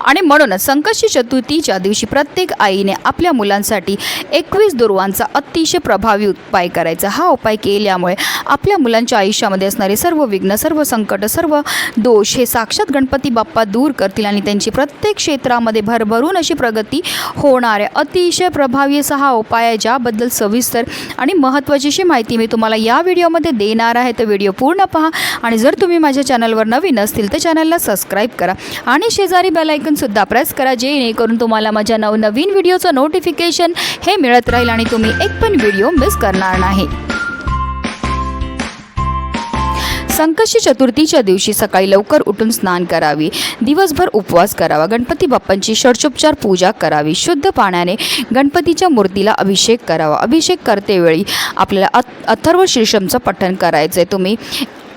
आणि म्हणूनच संकष्टी चतुर्थीच्या दिवशी प्रत्येक आईने आपल्या मुलांसाठी एकवीस दुर्वांचा अतिशय प्रभावी उपाय करायचा. हा उपाय केल्यामुळे आपल्या मुलांच्या आयुष्यामध्ये असणारे सर्व विघ्न सर्व संकट सर्व दोष हे साक्षात गणपती बाप्पा दूर करतील आणि त्यांची प्रत्येक क्षेत्रामध्ये भरभरून अशी प्रगती होणार आहे अतिशय प्रभावी असा हा उपाय आहे ज्याबद्दल सविस्तर आणि महत्त्वाची अशी माहिती मी तुम्हाला या व्हिडिओमध्ये देणार आहे. तर व्हिडिओ पूर्ण पहा आणि जर तुम्ही माझ्या चॅनलवर नवीन असतील तर चॅनलला सबस्क्राईब करा. आणि शेजारी बेल सुद्धा प्रेस करा जेणेकरून तुम्हाला माझ्या नवनवीन व्हिडिओचं नोटिफिकेशन हे मिळत राहील आणि तुम्ही एक पण व्हिडिओ मिस करणार नाही. संकष्टी चतुर्थीच्या दिवशी सकाळी लवकर उठून स्नान करावी. दिवसभर उपवास करावा. गणपती बाप्पांची षडशोपचार पूजा करावी. शुद्ध पाण्याने गणपतीच्या मूर्तीला अभिषेक करावा. अभिषेक करतेवेळी आपल्याला अथ अथर्व शीर्षमचं पठण करायचं आहे तुम्ही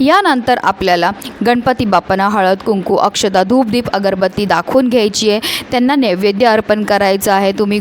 यानंतर आपल्याला गणपती बाप्पांना हळद कुंकू अक्षदा धूपदीप अगरबत्ती दाखवून घ्यायची आहे. त्यांना नैवेद्य अर्पण करायचं आहे. तुम्ही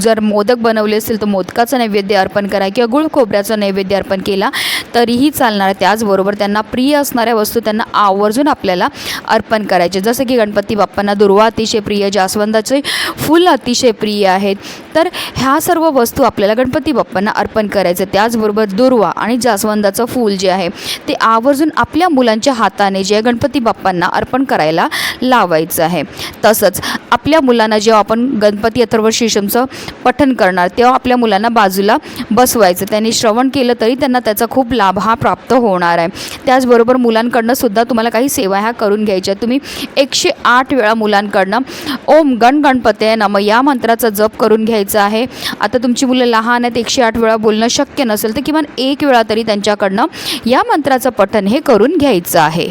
जर मोदक बनवले असेल तर मोदकाचं नैवेद्य अर्पण करा किंवा गुळ खोबऱ्याचं नैवेद्य अर्पण केला तरीही चालणार. त्याचबरोबर त्यांना प्रिय असणाऱ्या वस्तू त्यांना आवर्जून आपल्याला अर्पण करायचे. जसं की गणपती बाप्पांना दुर्वा अतिशय प्रिय जास्वंदाचे फुल अतिशय प्रिय आहेत. तर ह्या सर्व वस्तू आपल्याला गणपती बाप्पांना अर्पण करायचं. त्याचबरोबर दुर्वा आणि जास्वंदाचं फूल जे आहे ते आवर्जून आपल्या मुलांच्या हाताने जे गणपती बाप्पांना अर्पण करायला लावायचं आहे. तसंच आपल्या मुलांना जेव्हा आपण गणपती अथर्व शीशमचं पठन करणार. तेव्हा आपल्या मुलांना बाजूला बसवायचं. त्यांनी श्रवण केलं तरी त्यांना त्याचा खूप लाभ हा प्राप्त होणार आहे. त्याचबरोबर मुलांकडनं सुद्धा तुम्हाला काही सेवा ह्या करून घ्यायच्या. तुम्ही एकशे आठ वेळा मुलांकडनं ओम गण गणपते नम या मंत्राचा जप करून घ्यायचा आहे. आता तुमची मुलं लहान आहेत एकशे आठ वेळा बोलणं शक्य नसेल तर किमान एक वेळा तरी त्यांच्याकडनं या मंत्राचं पठन हे करून घ्यायचं आहे.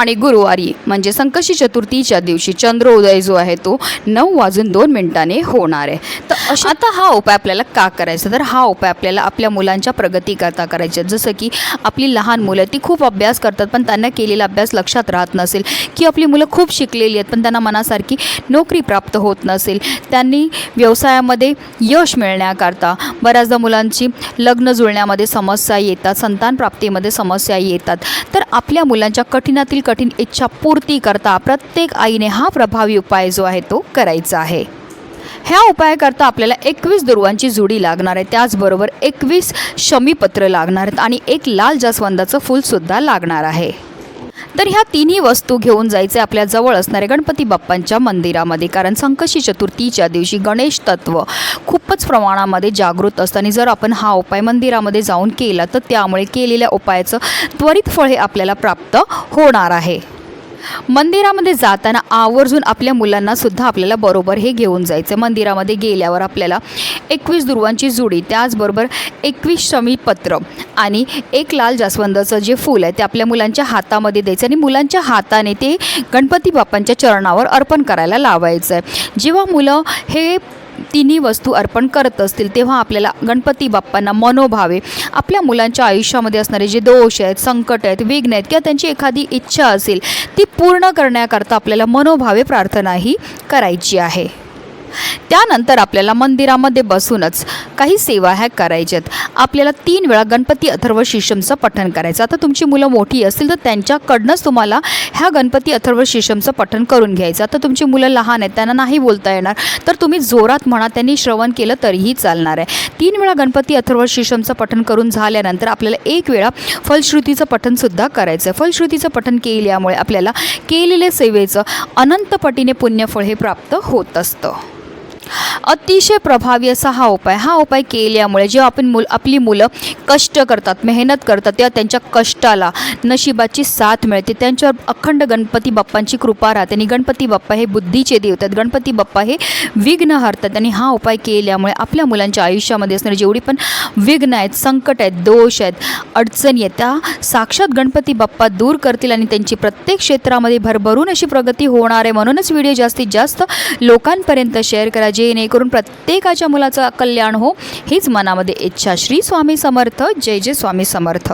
आणि गुरुवारी म्हणजे संकष्टी चतुर्थीच्या दिवशी चंद्रोदय जो आहे तो नऊ वाजून दोन मिनिटाने होणार आहे. तर अशा आता हा उपाय आपल्याला का करायचा? तर हा उपाय आपल्याला आपल्या मुलांच्या प्रगतीकरता करायचा. जसं की आपली लहान मुलं ती खूप अभ्यास करतात पण त्यांना केलेला अभ्यास लक्षात राहत नसेल. की आपली मुलं खूप शिकलेली आहेत पण त्यांना मनासारखी नोकरी प्राप्त होत नसेल. त्यांनी व्यवसायामध्ये यश मिळण्याकरता बऱ्याचदा मुलांची लग्न जुळण्यामध्ये समस्या येतात संतान प्राप्तीमध्ये समस्या येतात. तर आपल्या मुलांच्या कठीणातील कठीण इच्छा पूर्ती करता प्रत्येक आईने हा प्रभावी उपाय जो आहे तो करायचा आहे. ह्या उपायाकरता आपल्याला एकवीस दुर्वांची जुडी लागणार आहे. त्याचबरोबर एकवीस शमीपत्र लागणार आहेत आणि एक लाल जास्वंदाचं फूलसुद्धा लागणार आहे. तर ह्या तिन्ही वस्तू घेऊन जायचे आपल्या जवळ असणाऱ्या गणपती बाप्पांच्या मंदिरामध्ये. कारण संकष्टी चतुर्थीच्या दिवशी गणेश तत्व खूपच प्रमाणामध्ये जागृत असतं. आणि जर आपण हा उपाय मंदिरामध्ये जाऊन केला तर त्यामुळे केलेल्या उपायाचं त्वरित फळ हे आपल्याला प्राप्त होणार आहे. मंदिरामध्ये जाताना आवर्जून आपल्या मुलांना सुद्धा आपल्याला बरोबर हे घेऊन जायचं. मंदिरामध्ये गेल्यावर आपल्याला एकवीस दुर्वांची जुडी त्याचबरोबर एकवीस शमीपत्र आणि एक लाल जास्वंदाचं जे फूल आहे ते आपल्या मुलांच्या हातामध्ये द्यायचं आणि मुलांच्या हाताने ते गणपती बाप्पांच्या चरणावर अर्पण करायला लावायचं. आहे जेव्हा मुलं हे तिन्ही वस्तू अर्पण करत असतील तेव्हा आपल्याला गणपती बाप्पांना मनोभावे आपल्या मुलांच्या आयुष्यामध्ये असणारे जे दोष आहेत संकट आहेत विघ्न आहेत किंवा त्यांची एखादी इच्छा असेल ती पूर्ण करण्याकरता आपल्याला मनोभावे प्रार्थनाही करायची आहे. त्यानंतर आपल्याला मंदिरामध्ये बसूनच काही सेवा ह्या करायच्या आहेत. आपल्याला तीन वेळा गणपती अथर्व शिशमचं पठण करायचं. आता तुमची मुलं मोठी असतील तर त्यांच्याकडनंच तुम्हाला ह्या गणपती अथर्व शिशमचं पठण करून घ्यायचं. आता तुमची मुलं लहान आहेत त्यांना नाही बोलता येणार. तर तुम्ही जोरात म्हणा त्यांनी श्रवण केलं तरीही चालणार आहे. तीन वेळा गणपती अथर्व शिशमचं पठण करून झाल्यानंतर आपल्याला एक वेळा फलश्रुतीचं पठणसुद्धा करायचं आहे फलश्रुतीचं पठण केल्यामुळे आपल्याला केलेल्या सेवेचं अनंतपटीने पुण्यफळ हे प्राप्त होत असतं. अतिशय प्रभावी असा हा उपाय. हा उपाय केल्यामुळे जेव्हा आपण मुल आपली मुलं कष्ट करतात मेहनत करतात तेव्हा त्यांच्या कष्टाला नशिबाची साथ मिळते. त्यांच्यावर अखंड गणपती बाप्पांची कृपा राहते. आणि गणपती बाप्पा हे बुद्धीचे देवतात गणपती बाप्पा हे विघ्न हरतात. आणि हा उपाय केल्यामुळे आपल्या मुलांच्या आयुष्यामध्ये असणारी जेवढी पण विघ्न आहेत संकट आहेत दोष आहेत अडचणी आहेत त्या साक्षात गणपती बाप्पा दूर करतील आणि त्यांची प्रत्येक क्षेत्रामध्ये भरभरून अशी प्रगती होणार आहे. म्हणूनच व्हिडिओ जास्तीत जास्त लोकांपर्यंत शेअर करा. जेणेकरून प्रत्येकाच्या मुलाचं कल्याण हो हीच मनामध्ये इच्छा. श्री स्वामी समर्थ. जय जय स्वामी समर्थ.